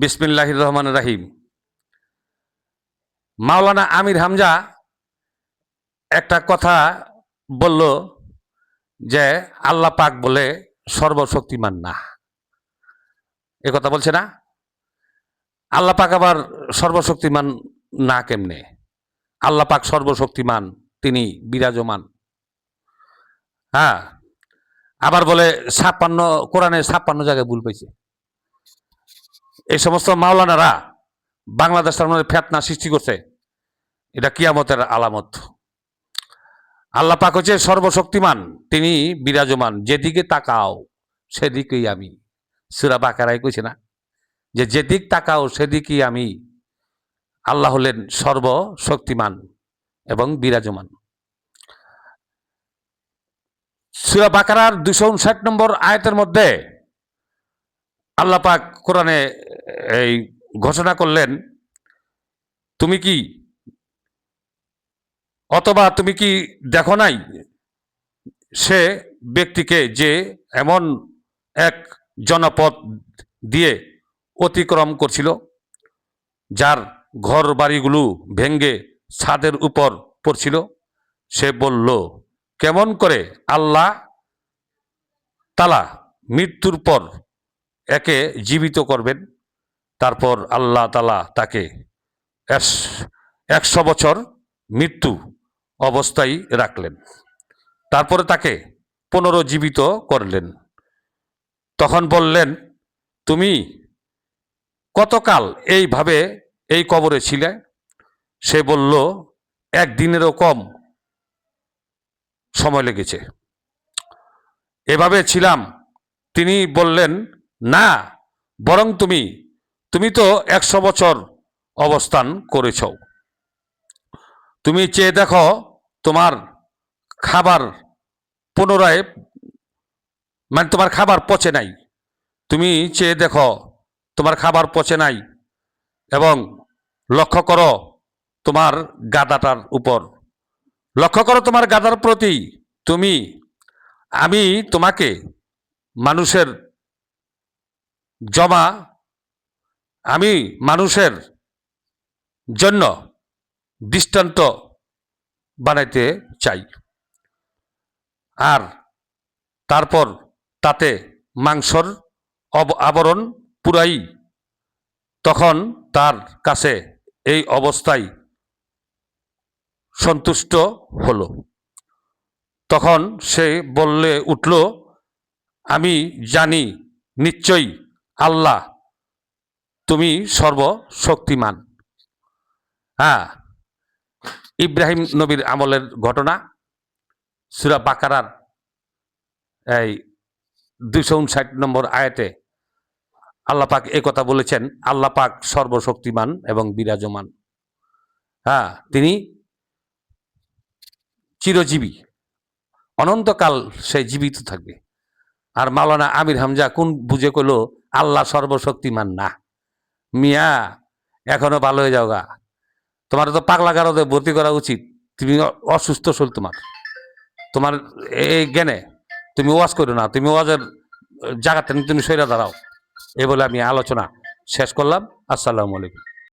বিসমিল্লাহ রহমান রাহিম। মাওলানা আমির হামজা একটা কথা বলল যে আল্লাহ পাক বলে সর্বশক্তিমান না। এ কথা বলছে না? আল্লাহ পাক আবার সর্বশক্তিমান না কেমনে? আল্লাহ পাক সর্বশক্তিমান, তিনি বিরাজমান। হ্যাঁ আবার বলে ছাপ্পান্ন কোরআনে ছাপ্পান্ন জায়গায় ভুল পেয়েছে। এই সমস্ত মাওলানারা বাংলাদেশের মধ্যে ফেতনা সৃষ্টি করছে, এটা কিয়ামতের আলামত। আল্লাহ পাক হচ্ছে সর্বশক্তিমান, তিনি বিরাজমান, যেদিকে তাকাও সেদিকেই আমি। সুরা বাকারাই কইছে না? যে যেদিক তাকাও সেদিকেই আমি। আল্লাহ হলেন সর্বশক্তিমান এবং বিরাজমান। সুরা বাকারার দুশো উনষাট নম্বর আয়তের মধ্যে আল্লাহ পাক কোরআনে এই ঘোষণা করলেন, তুমি কি, অথবা তুমি কি দেখো নাই সে ব্যক্তিকে যে এমন এক জনপদ দিয়ে অতিক্রম করছিল, যার ঘর বাড়িগুলো ভেঙ্গে ছাদের উপর পড়ছিল? সে বলল, কেমন করে আল্লাহ তালা মৃত্যুর পর একে জীবিত করবেন, তারপর আল্লাহ তালা তাকে একশো বছর মৃত্যু অবস্থায় রাখলেন। তারপরে তাকে পুনরুজ্জীবিত করলেন। তখন বললেন, তুমি কতকাল এইভাবে এই কবরে ছিলে? সে বলল, একদিনেরও কম সময় লেগেছে। এভাবে ছিলাম। তিনি বললেন না, বরং তুমি তুমি তো একশো বছর অবস্থান করেছ। তুমি চেয়ে দেখো, তোমার খাবার পুনরায় মানে তোমার খাবার পচে নাই। তুমি চেয়ে দেখো, তোমার খাবার পচে নাই এবং লক্ষ্য করো, তোমার গাদাটার উপর। লক্ষ্য করো, তোমার গাদার প্রতি তুমি, আমি তোমাকে মানুষের জমা আমি মানুষের জন্য দৃষ্টান্ত বানাইতে চাই। আর তারপর তাতে মাংসর আবরণ পুরাই তখন তার কাছে এই অবস্থায় সন্তুষ্ট হল। তখন সে বললে উঠল, আমি জানি, নিশ্চয়ই আল্লাহ, তুমি সর্বশক্তিমান। হ্যাঁ ইব্রাহিম নবীর আমলের ঘটনা, সুরা বাকারার এই দুইশো উনষাট নম্বর আয়াতে আল্লাহ পাক এ কথা বলেছেন, আল্লাহ পাক সর্বশক্তিমান এবং বিরাজমান। হ্যাঁ তিনি চিরজীবী, অনন্তকাল সে জীবিত থাকবে। আর মাওলানা আমির হামজা কোন বুঝে কইল আল্লাহ সর্বশক্তিমান না। মিয়া, এখনও ভালো হয়ে যাও গা তোমার তো পাগলা গারদে ভর্তি করা উচিত। তুমি অসুস্থ শরীর তোমার। তোমার এই জ্ঞানে তুমি ওয়াজ করো না, তুমি ওয়াজের জায়গাতে তুমি সৈরা দাঁড়াও। এ বলে আমি আলোচনা শেষ করলাম। আসসালামু আলাইকুম।